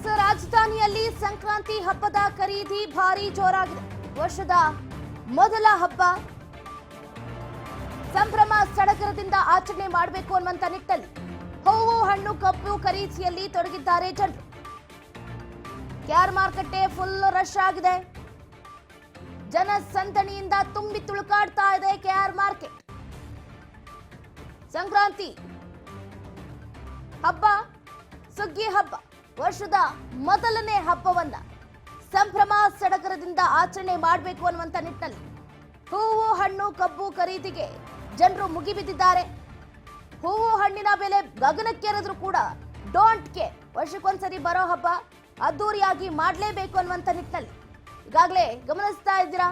S ರಾಜಧಾನಿಯಲ್ಲಿ ಸಂಕ್ರಾಂತಿ ಹಬ್ಬದ ಖರೀದಿ ಭಾರಿ ಜೋರಾಗಿದೆ. ವರ್ಷದ ಮೊದಲ ಹಬ್ಬ. ಸಂಭ್ರಮ ಸಡಗರದಿಂದ ಆಚರಣೆ ಮಾಡಬೇಕು ಅನ್ನುವಂತ ನಿಟ್ಟಲ್ಲಿ ಹೂವು, ಹಣ್ಣು, ಕಬ್ಬು ಖರೀದಿಯಲ್ಲಿ ತೊಡಗಿದ್ದಾರೆ ಜನರು. ಕ್ಯಾರ್ ಮಾರುಕಟ್ಟೆ ಫುಲ್ ರಶ್ ಆಗಿದೆ. ಜನ ಸಂತಣಿಯಿಂದ ತುಂಬಿ ತುಳುಕಾಡ್ತಾ ಇದೆ ಕೆಆರ್ ಮಾರ್ಕೆಟ್. ಸಂಕ್ರಾಂತಿ ಹಬ್ಬ, ಸುಗ್ಗಿ ಹಬ್ಬ. ವರ್ಷದ ಮೊದಲನೇ ಹಬ್ಬವನ್ನ ಸಂಭ್ರಮ ಸಡಗರದಿಂದ ಆಚರಣೆ ಮಾಡಬೇಕು ಅನ್ನುವಂತ ನಿಟ್ಟಿನಲ್ಲಿ ಹೂವು, ಹಣ್ಣು, ಕಬ್ಬು ಖರೀದಿಗೆ ಜನರು ಮುಗಿಬಿದ್ದಿದ್ದಾರೆ. ಹೂವು, ಹಣ್ಣಿನ ಬೆಲೆ ಗಗನಕ್ಕೇರಿದ್ರು ಕೂಡ ಡೋಂಟ್ ಕೇರ್ ವರ್ಷಕ್ಕೊಂದ್ಸರಿ ಬರೋ ಹಬ್ಬ ಅದ್ದೂರಿಯಾಗಿ ಮಾಡಲೇಬೇಕು ಅನ್ನುವಂತ ನಿಟ್ಟಿನಲ್ಲಿ ಈಗಾಗಲೇ ಗಮನಿಸ್ತಾ ಇದ್ದೀರಾ?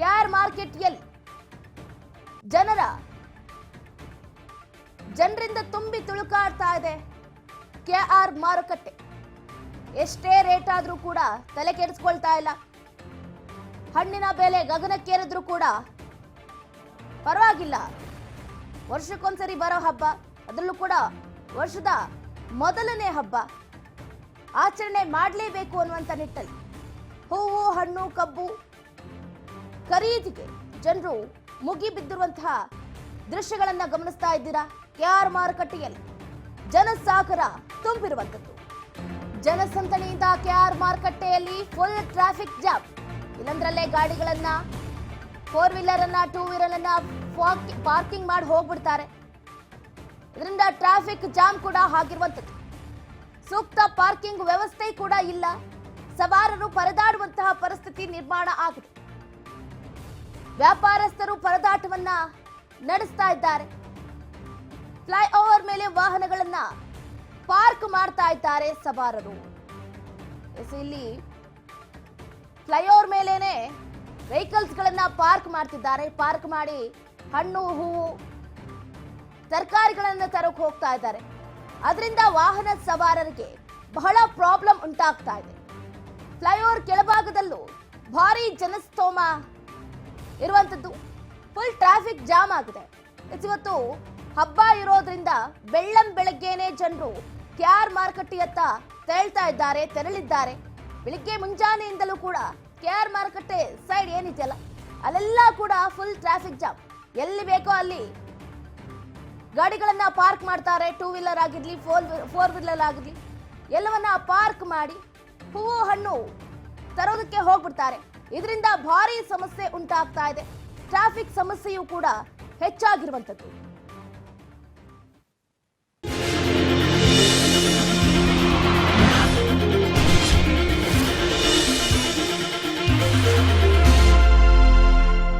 ಕ್ಯಾರ್ ಮಾರ್ಕೆಟ್ ಎಲ್ಲಿ ಜನರ, ಜನರಿಂದ ತುಂಬಿ ತುಳುಕಾಡ್ತಾ ಇದೆ. ಕೆ ಆರ್ ಮಾರುಕಟ್ಟೆ. ಎಷ್ಟೇ ರೇಟ್ ಆದ್ರೂ ಕೂಡ ತಲೆ ಕೆಡಿಸ್ಕೊಳ್ತಾ ಇಲ್ಲ. ಹಣ್ಣಿನ ಬೆಲೆ ಗಗನಕ್ಕೇರಿದ್ರು ಕೂಡ ಪರವಾಗಿಲ್ಲ. ವರ್ಷಕ್ಕೊಂದ್ಸರಿ ಬರೋ ಹಬ್ಬ, ಅದರಲ್ಲೂ ಕೂಡ ವರ್ಷದ ಮೊದಲನೇ ಹಬ್ಬ. ಆಚರಣೆ ಮಾಡಲೇಬೇಕು ಅನ್ನುವಂಥ ನಿಟ್ಟಲ್ಲಿ ಹೂವು, ಹಣ್ಣು, ಕಬ್ಬು ಖರೀದಿಗೆ ಜನರು ಮುಗಿ ಬಿದ್ದಿರುವಂತಹ ದೃಶ್ಯಗಳನ್ನ ಗಮನಿಸ್ತಾ ಇದ್ದೀರಾ? ಕೆಆರ್ ಮಾರುಕಟ್ಟೆಯಲ್ಲಿ. ಜನಸಾಗರ ತುಂಬಿರುವಂಥದ್ದು. ಜನಸಂದಣಿಯಿಂದ ಕೆಆರ್ ಮಾರುಕಟ್ಟೆಯಲ್ಲಿ ಫುಲ್ ಟ್ರಾಫಿಕ್ ಜಾಮ್ ಇಲ್ಲಂದ್ರಲ್ಲೇ ಗಾಡಿಗಳನ್ನ ಫೋರ್ ವೀಲರ್ ಅನ್ನ ಟೂ ವೀಲರ್ ಅನ್ನ ಪಾರ್ಕಿಂಗ್ ಮಾಡಿ ಹೋಗ್ಬಿಡ್ತಾರೆ. ಇದರಿಂದ ಟ್ರಾಫಿಕ್ ಜಾಮ್ ಕೂಡ ಆಗಿರುವಂಥದ್ದು. ಸೂಕ್ತ ಪಾರ್ಕಿಂಗ್ ವ್ಯವಸ್ಥೆ ಕೂಡ ಇಲ್ಲ. ಸವಾರರು ಪರದಾಡುವಂತಹ ಪರಿಸ್ಥಿತಿ ನಿರ್ಮಾಣ ಆಗಿದೆ. ವ್ಯಾಪಾರಸ್ಥರು ಪರದಾಟವನ್ನ ನಡೆಸ್ತಾ ಇದ್ದಾರೆ. ಫ್ಲೈಓವರ್ ಮೇಲೆ ವಾಹನಗಳನ್ನ ಪಾರ್ಕ್ ಮಾಡ್ತಾ ಇದ್ದಾರೆ ಸವಾರರು. ಇಲ್ಲಿ ಇಲ್ಲಿ ಫ್ಲೈಓವರ್ ಮೇಲೇನೆ ವೆಹಿಕಲ್ಸ್ ಗಳನ್ನ ಪಾರ್ಕ್ ಮಾಡ್ತಿದ್ದಾರೆ. ಪಾರ್ಕ್ ಮಾಡಿ ಹಣ್ಣು, ಹೂವು, ತರಕಾರಿಗಳನ್ನ ತರಕ್ ಹೋಗ್ತಾ ಇದ್ದಾರೆ. ಅದರಿಂದ ವಾಹನ ಸವಾರರಿಗೆ ಬಹಳ ಪ್ರಾಬ್ಲಮ್ ಉಂಟಾಗ್ತಾ ಇದೆ. ಫ್ಲೈಓವರ್ ಕೆಳಭಾಗದಲ್ಲೂ ಭಾರಿ ಜನಸ್ತೋಮ ಇರುವಂತದ್ದು ಫುಲ್ ಟ್ರಾಫಿಕ್ ಜಾಮ್ ಆಗಿದೆ. ಇವತ್ತು ಹಬ್ಬ ಇರೋದ್ರಿಂದ ಬೆಳ್ಳಂ ಬೆಳಗ್ಗೆನೆ ಜನರು ಕೆಆರ್ ಮಾರುಕಟ್ಟೆಯತ್ತ ತೆರಳ್ತಾ ಇದ್ದಾರೆ, ತೆರಳಿದ್ದಾರೆ. ಬೆಳಿಗ್ಗೆ ಮುಂಜಾನೆಯಿಂದಲೂ ಕೂಡ ಕೆಆರ್ ಮಾರುಕಟ್ಟೆ ಸೈಡ್ ಏನಿದೆಯಲ್ಲ, ಅಲ್ಲೆಲ್ಲ ಕೂಡ ಫುಲ್ ಟ್ರಾಫಿಕ್ ಜಾಮ್ ಎಲ್ಲಿ ಬೇಕೋ ಅಲ್ಲಿ ಗಾಡಿಗಳನ್ನ ಪಾರ್ಕ್ ಮಾಡ್ತಾರೆ ಟೂ ವೀಲರ್ ಆಗಿರ್ಲಿ ಫೋರ್ ಫೋರ್ ವೀಲರ್ ಆಗಿರ್ಲಿ, ಎಲ್ಲವನ್ನ ಪಾರ್ಕ್ ಮಾಡಿ ಹೂವು, ಹಣ್ಣು ತರೋದಕ್ಕೆ ಹೋಗ್ಬಿಡ್ತಾರೆ. ಇದರಿಂದ ಭಾರಿ ಸಮಸ್ಯೆ ಉಂಟಾಗ್ತಾ ಇದೆ. ಟ್ರಾಫಿಕ್ ಸಮಸ್ಯೆಯೂ ಕೂಡ ಹೆಚ್ಚಾಗಿರುವಂಥದ್ದು.